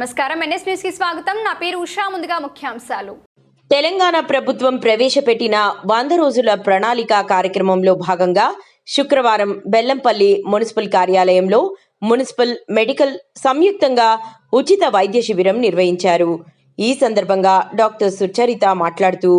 నమస్కారం. ఎన్ఎస్ న్యూస్కి స్వాగతం. నా పేరు ఉషా. ముందుగా ముఖ్యాంశాలు. తెలంగాణ ప్రభుత్వం ప్రవేశపెట్టిన వంద రోజుల ప్రణాళిక కార్యక్రమంలో భాగంగా శుక్రవారం బెల్లంపల్లి మున్సిపల్ కార్యాలయంలో మున్సిపల్ మెడికల్ సంయుక్తంగా ఉచిత వైద్య శిబిరం నిర్వహించారు. ఈ సందర్భంగా డాక్టర్ సుచరిత మాట్లాడుతూ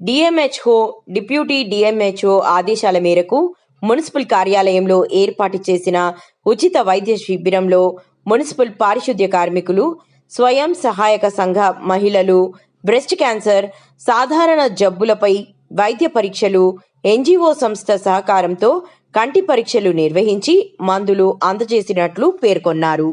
డిఎంహెచ్ఓ డిప్యూటీ డిఎంహెచ్ఓ ఆదేశాల మేరకు మున్సిపల్ కార్యాలయంలో ఏర్పాటు చేసిన ఉచిత వైద్య శిబిరంలో మున్సిపల్ పారిశుద్ధ్య కార్మికులు స్వయం సహాయక సంఘ మహిళలు బ్రెస్ట్ క్యాన్సర్ సాధారణ జబ్బులపై వైద్య పరీక్షలు ఎన్జిఓ సంస్థ సహకారంతో కంటి పరీక్షలు నిర్వహించి మందులు అందజేసినట్లు పేర్కొన్నారు.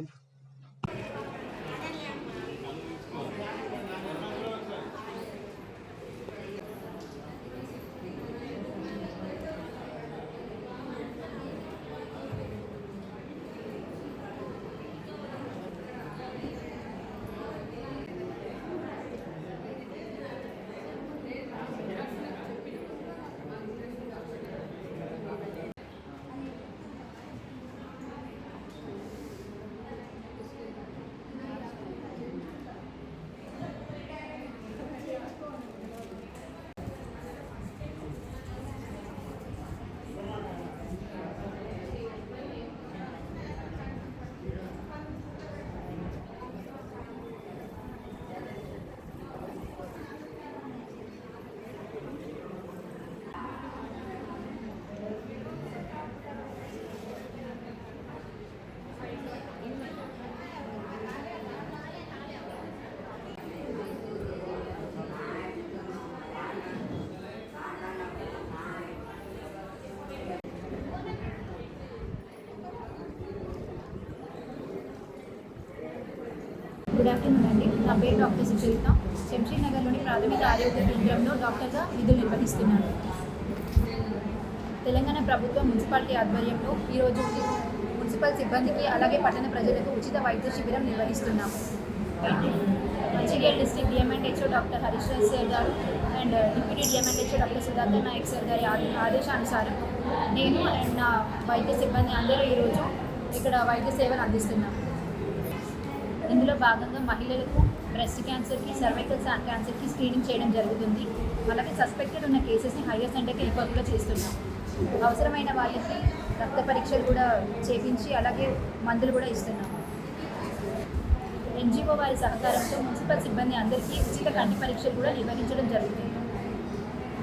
గుడ్ ఆఫ్టర్నూన్ అండి నా పేరు డాక్టర్ సుచరిత. శంషీనగర్లోని ప్రాథమిక ఆరోగ్య కేంద్రంలో డాక్టర్గా విధులు నిర్వహిస్తున్నాను. తెలంగాణ ప్రభుత్వ మున్సిపాలిటీ ఆధ్వర్యంలో ఈరోజు మున్సిపల్ సిబ్బందికి అలాగే పట్టణ ప్రజలకు ఉచిత వైద్య శిబిరం నిర్వహిస్తున్నాము Mancherial district DMNHO doctor Harish Raj sir గారు and deputy DMNHO doctor Siddhartha Naik sir గారి ఆదేశానుసారం నేను అండ్ నా వైద్య సిబ్బంది అందరూ ఈరోజు ఇక్కడ వైద్య సేవలు అందిస్తున్నాము అందులో భాగంగా మహిళలకు బ్రెస్ట్ క్యాన్సర్కి సర్వైకల్ క్యాన్సర్కి స్క్రీనింగ్ చేయడం జరుగుతుంది. అలాగే సస్పెక్టెడ్ ఉన్న కేసెస్ని హైయర్ సెంటర్కి రిఫర్ కూడా చేస్తున్నాం. అవసరమైన వాళ్ళకి రక్త పరీక్షలు కూడా చేపించి అలాగే మందులు కూడా ఇస్తున్నాం. ఎన్జిఓ వారి సహకారంతో మున్సిపల్ సిబ్బంది అందరికీ ఉచిత కంటి పరీక్షలు కూడా నిర్వహించడం జరుగుతుంది.